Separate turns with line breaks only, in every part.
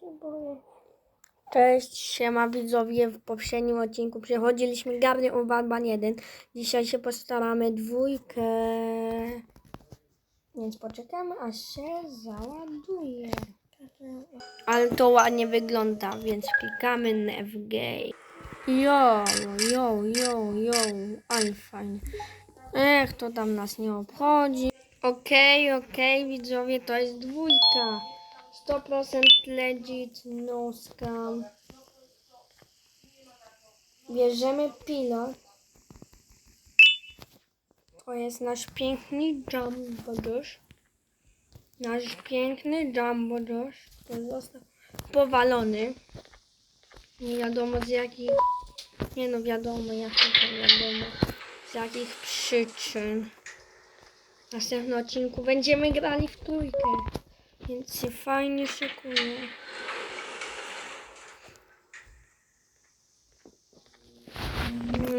Się.
Cześć, siema widzowie. W poprzednim odcinku przechodziliśmy Garnię o Batman 1. Dzisiaj się postaramy dwójkę. Więc poczekamy, aż się załaduje. Ale to ładnie wygląda, więc klikamy Navigate. Jo, jo, jo, jo, ale fajnie. Ech, to tam nas nie obchodzi. Okej, okej, widzowie, to jest dwójka. 100% legit, no scam. Bierzemy pilot. To jest nasz piękny Jumbo. Nasz piękny Jumbo Josh. Został powalony. Nie wiadomo z jakich... Nie no wiadomo, jakich to wiadomo. Z jakich przyczyn. Następnym odcinku będziemy grali w trójkę. Więc się fajnie szykuje.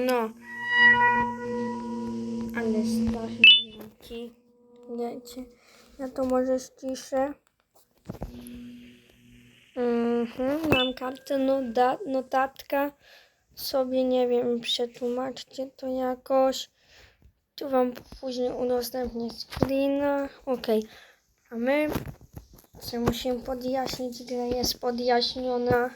No. Ale strasznie dźwięki. Wiecie. Ja to może ściszę. Mhm, mam kartę notatka. Sobie nie wiem, przetłumaczcie to jakoś. Tu wam później udostępnię screena. Okej. A my co musimy podjaśnić, gra jest podjaśniona.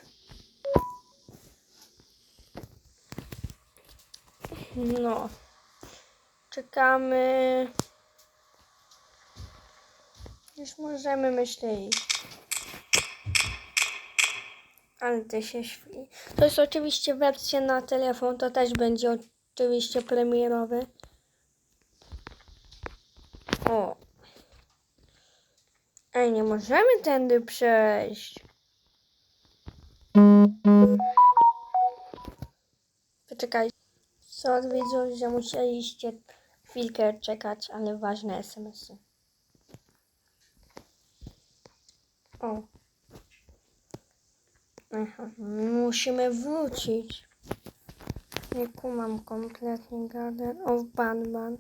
No. Czekamy. Już możemy myśleć. Ale to się świeci. To jest oczywiście wersja na telefon, to też będzie oczywiście premierowy. O, Nie możemy tędy przejść. Poczekaj. Sorry widzów, że musieliście chwilkę czekać, ale ważne SMS-y. O. Aha, musimy wrócić. Nie kumam kompletnie Garden of Batman.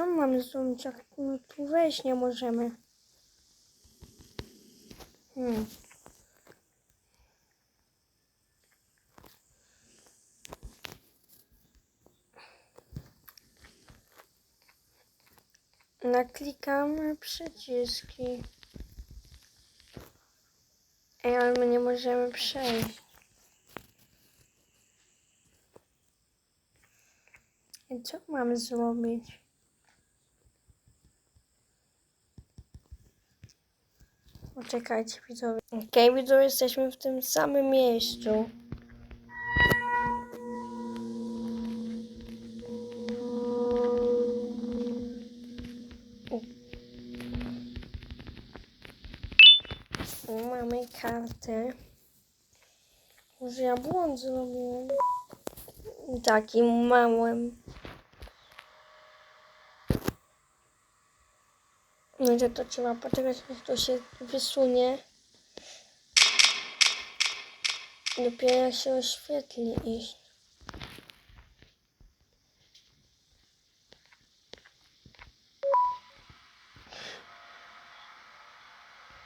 Co mamy zrobić, jak no, tu wejść nie możemy? Hmm. Naklikamy przyciski. Ej, ale my nie możemy przejść. I co mamy zrobić? Poczekajcie widzowie. Okej, okay, widzowie, jesteśmy w tym samym miejscu. Mamy kartę. Może ja błąd zrobiłem. Takim małym. Że to trzeba poczekać, aż to się wysunie. Dopiero się oświetli iść.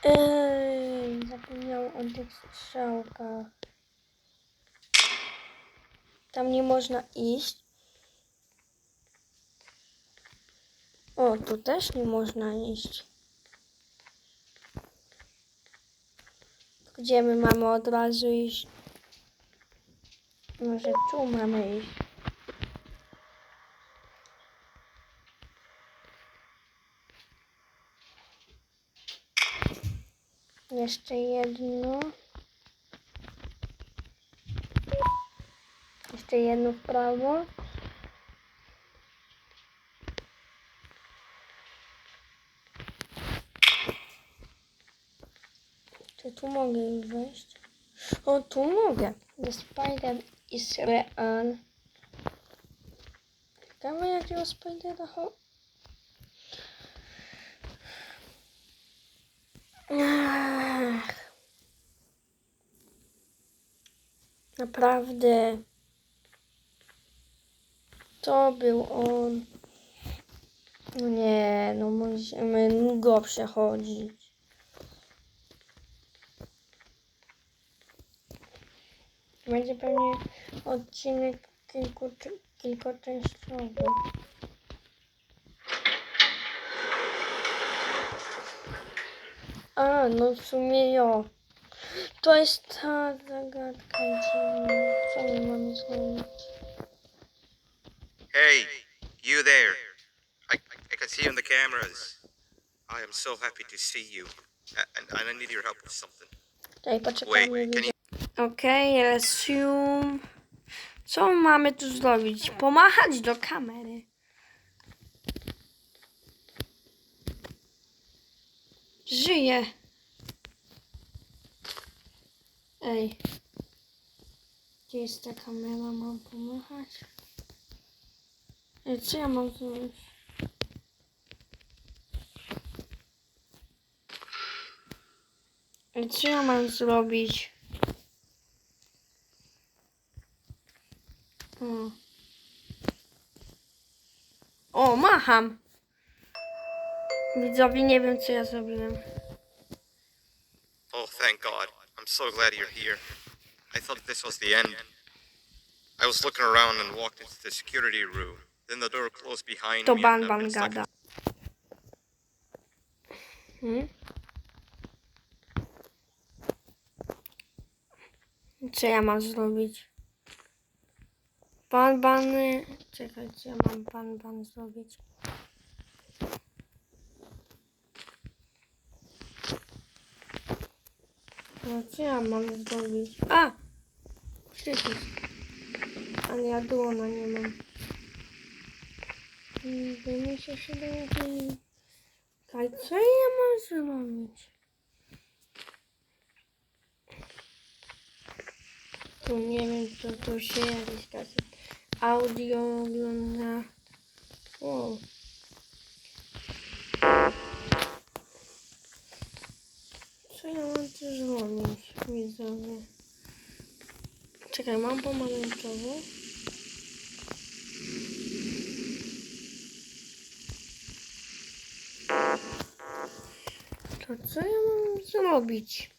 Ej, zapomniałam o tych strzałkach. Tam nie można iść. O, tu też nie można iść. Gdzie my mamy od razu iść? Może tu mamy iść. Jeszcze jedno. Jeszcze jedno w prawo. Czy tu mogę już wejść? O, tu mogę. The spider is real. Ciekawe jakiego spidera ho... Ach. Naprawdę. To był on. No nie, no musimy go przechodzić. Będzie pewnie odcinek kilku, kilkoczęściowy. A, no w sumie jo. To jest ta zagadka. Co my mamy zrobić?
Hey, you there. I, I can see you in the cameras. I am so happy to see you. And, and I need your help with something.
Tutaj
Wait, can you
Okej, okay, resume. Co mamy tu zrobić? Pomachać do kamery. Żyje. Ej. Gdzie jest ta kamera? Mam pomachać? Ej, co ja mam zrobić? Ej, co ja mam zrobić? O. O, macham. Widzowie, nie wiem, co ja zrobiłem.
Oh, thank God. I'm so glad you're here. I thought this was the end. I was looking around and walked into the security room. Then the door closed behind
To
me.
Ban
I've
Ban
stuck
gada. Hmm? Co ja mam zrobić? Ban Bany... Czekaj, co ja mam Ban Ban zrobić? No co ja mam zrobić? A! Przycisk. Ale ja dłona nie mam. Będę się chyba jakieś... Kaj, co ja mam zrobić? Tu nie wiem, co to się jakieś kaset. Audio ogląda. O. Co ja mam tu zrobić, widzowie? Czekaj, mam pomarańczową. To co ja mam zrobić?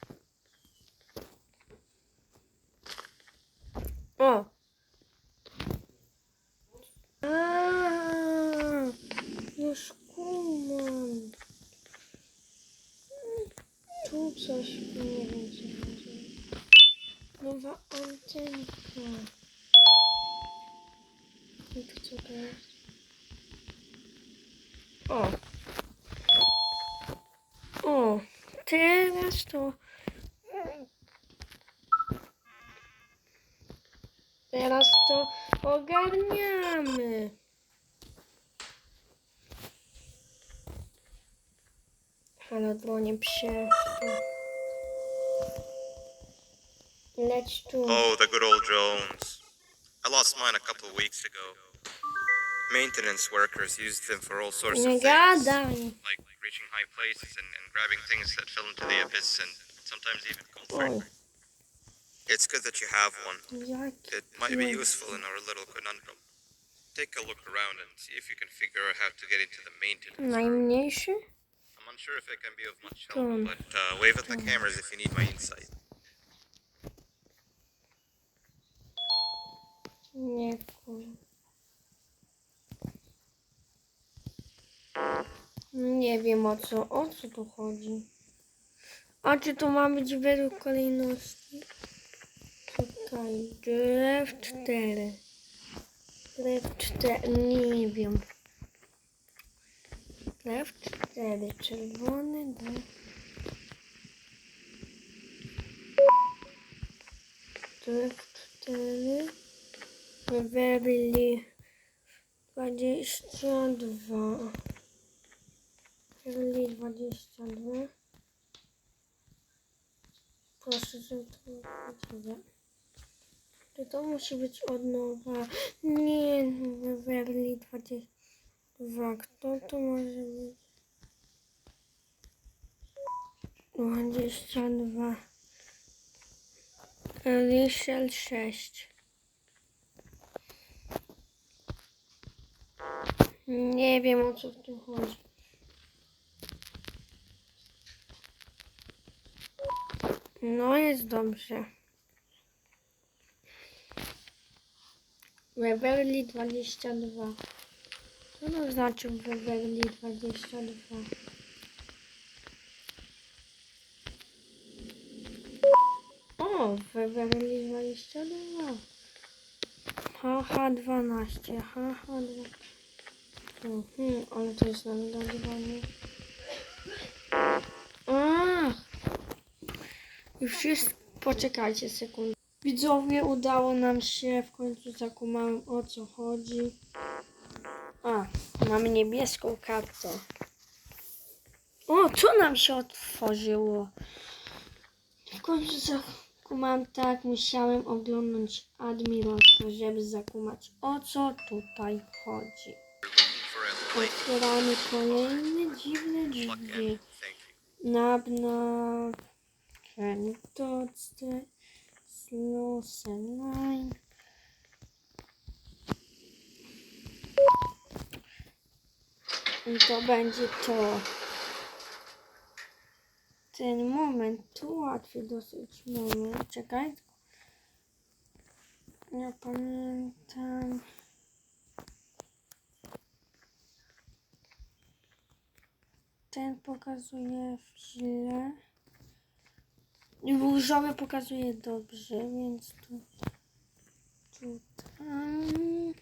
Teraz to ogarniamy. Halo, dłonie psie. Leć tu.
Oh, the good old drones. I lost mine a couple of weeks ago. Maintenance workers used them for all sorts of things. Like reaching high places and, and grabbing things that fell into the abyss and sometimes even comfort. It's good that you have one.
jak
It might be useful in our little conundrum. Take a look around and see if you can figure out how to get into the maintenance.
najmniejszy?
I'm unsure if it can be of much help, but uh, wave at the cameras if you need my insight.
Nie. Nie wiem o co, o co tu chodzi. A czy to ma być według kolejności? Tutaj, drew 4. Drew 4, nie wiem. Drew 4, czerwony, drew. Drew 4. Beverly 22. Beverly 22. Proszę, żeby to było. Czy to musi być od nowa? Nie, Beverly 22. Kto to może być? 22. Rachel 6. Nie wiem o co w tym chodzi. No jest dobrze. Beverly 22. Co to znaczy Beverly 22? O, Beverly 22. Haha 12, haha 12. Mhm, ale to jest nagrywanie. A! I wszystko. Poczekajcie sekundę. Widzowie, udało nam się. W końcu zakumałem o co chodzi. A, mamy niebieską kartę. O, co nam się otworzyło? W końcu zakumałem tak, musiałem oglądać Admirosa, żeby zakumać o co tutaj chodzi. Otwieramy kolejne dziwne drzwi.
in. Thank you.
Nabna Kentoce Slosenine I to będzie to. Ten moment, tu łatwy dosyć moment. Czekaj. Nie pamiętam. Ten pokazuje źle. Różowy pokazuje dobrze, więc tu. Tutaj.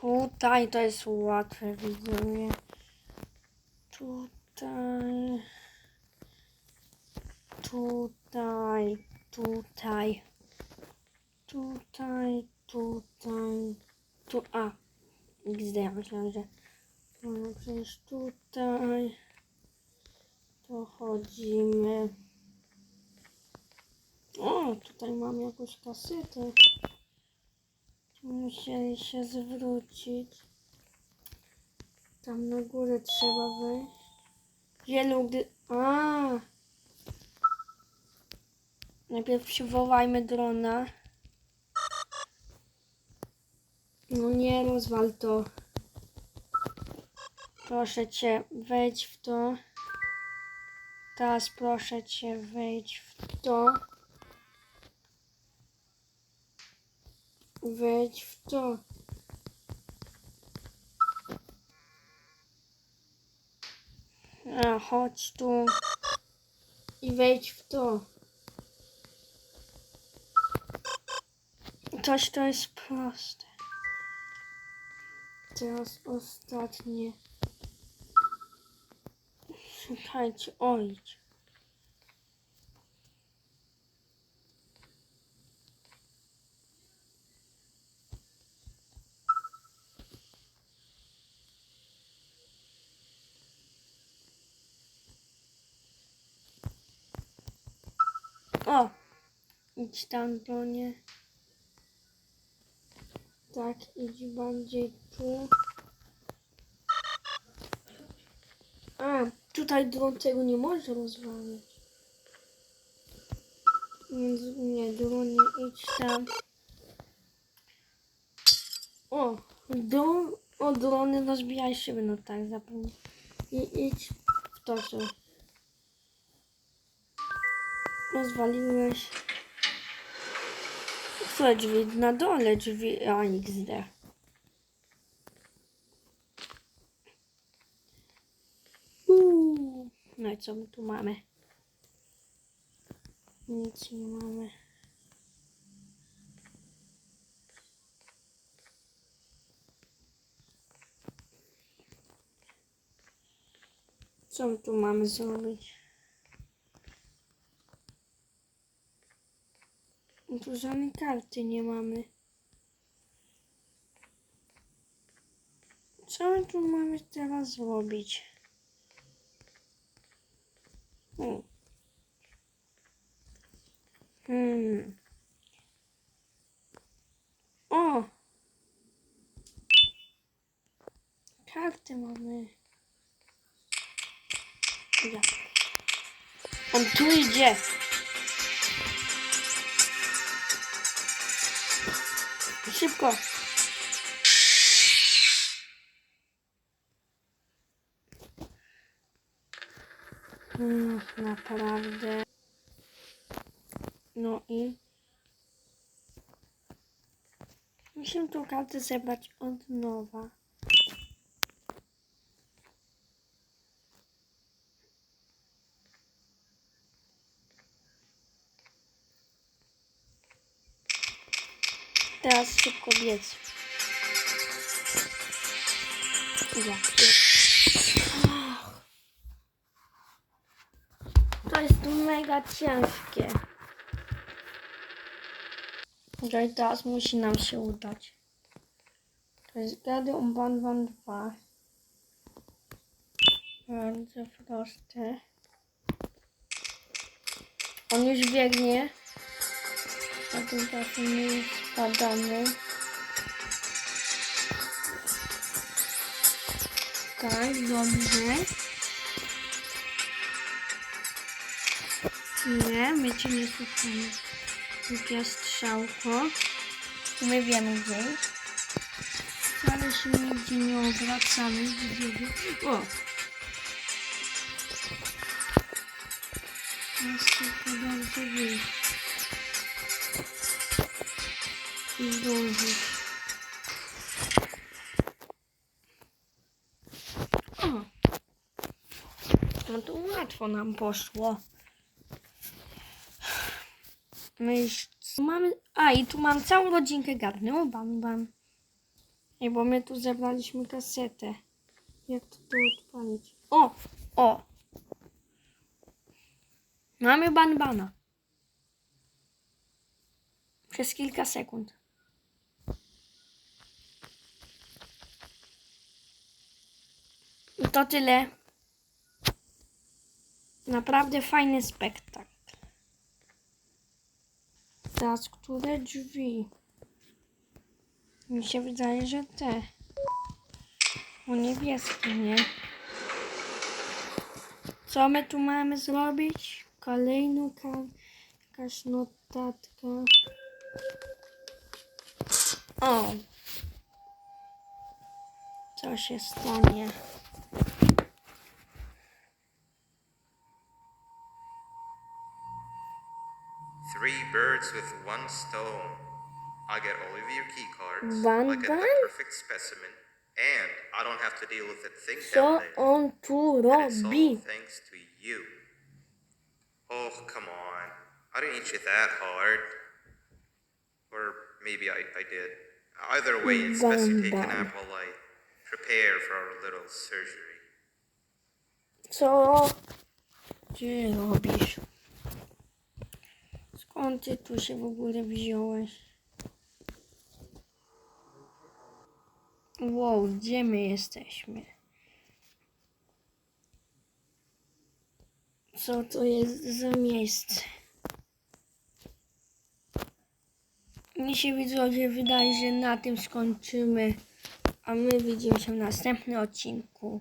Tutaj to jest łatwe, widzowie. Tutaj. Tutaj. Tutaj. Tutaj. Tutaj. Tu. A. XD, ja myślałam, że. No przecież tutaj dochodzimy. O, tutaj mam jakąś kasetę. Musieli się zwrócić. Tam na górę trzeba wejść. Wielu gdy... A! Najpierw przywołajmy drona. No nie, rozwal to. Proszę cię, wejdź w to. Teraz proszę cię, wejdź w to. Wejdź w to. A, chodź tu. I wejdź w to. Coś to jest proste. Teraz ostatnie. Słuchajcie, ojdź. O! Idź tam do nie. Tak, idź bardziej tu. A, tutaj dron tego nie może rozwalić. Więc nie, dronie, idź tam. O, dron, o, drony rozbijaj szyby, no tak, zapomnę. I idź w to, co. Rozwaliłeś. Które drzwi? Na dole drzwi, a XD. Co my tu mamy? Nic nie mamy. Co my tu mamy zrobić? No Tu żadnej karty nie mamy. Co my tu mamy teraz zrobić? Hmm. Hmm. O! Karty mamy. Ja. On tu idzie. Szybko. Naprawdę. No i musimy tą kartę zebrać od nowa. Teraz szybko biec. Ja. To jest mega ciężkie. Okej, teraz musi nam się udać. To jest Gady Umban Van 2. Bardzo proste. On już biegnie. A tymczasem my spadamy. Tak, dobrze. Nie, my cię nie słuchamy. Głupia strzałko. My wiemy gdzie jest. Ale się nigdzie nie obracamy. Gdzie O! Jest tylko dobrze wyjść. I zdążyć. O! No to łatwo nam poszło. My już mamy. A i tu mam całą rodzinkę garnęło bam bam. Ej, bo my tu zebraliśmy kasetę. Jak to tu odpalić? O! O! Mamy banbana. Przez kilka sekund. I to tyle. Naprawdę fajny spektakl. Teraz które drzwi? Mi się wydaje, że te. O niebieskie, nie? Co my tu mamy zrobić? Kolejną ka- jakaś notatka. O! Co się stanie?
Birds with one stone. I get all of your key cards.
One
I get the perfect specimen. And I don't have to deal with that thing down there.
on
it's all thanks to you. Oh, come on. I didn't eat you that hard. Or maybe I, I did. Either way, it's best you take a
Bum, bum.
nap I prepare for our little surgery.
Co ty robisz? Skąd ty tu się w ogóle wziąłeś? Wow, gdzie my jesteśmy? Co to jest za miejsce? Mi się widzowie wydaje, że na tym skończymy. A my widzimy się w następnym odcinku.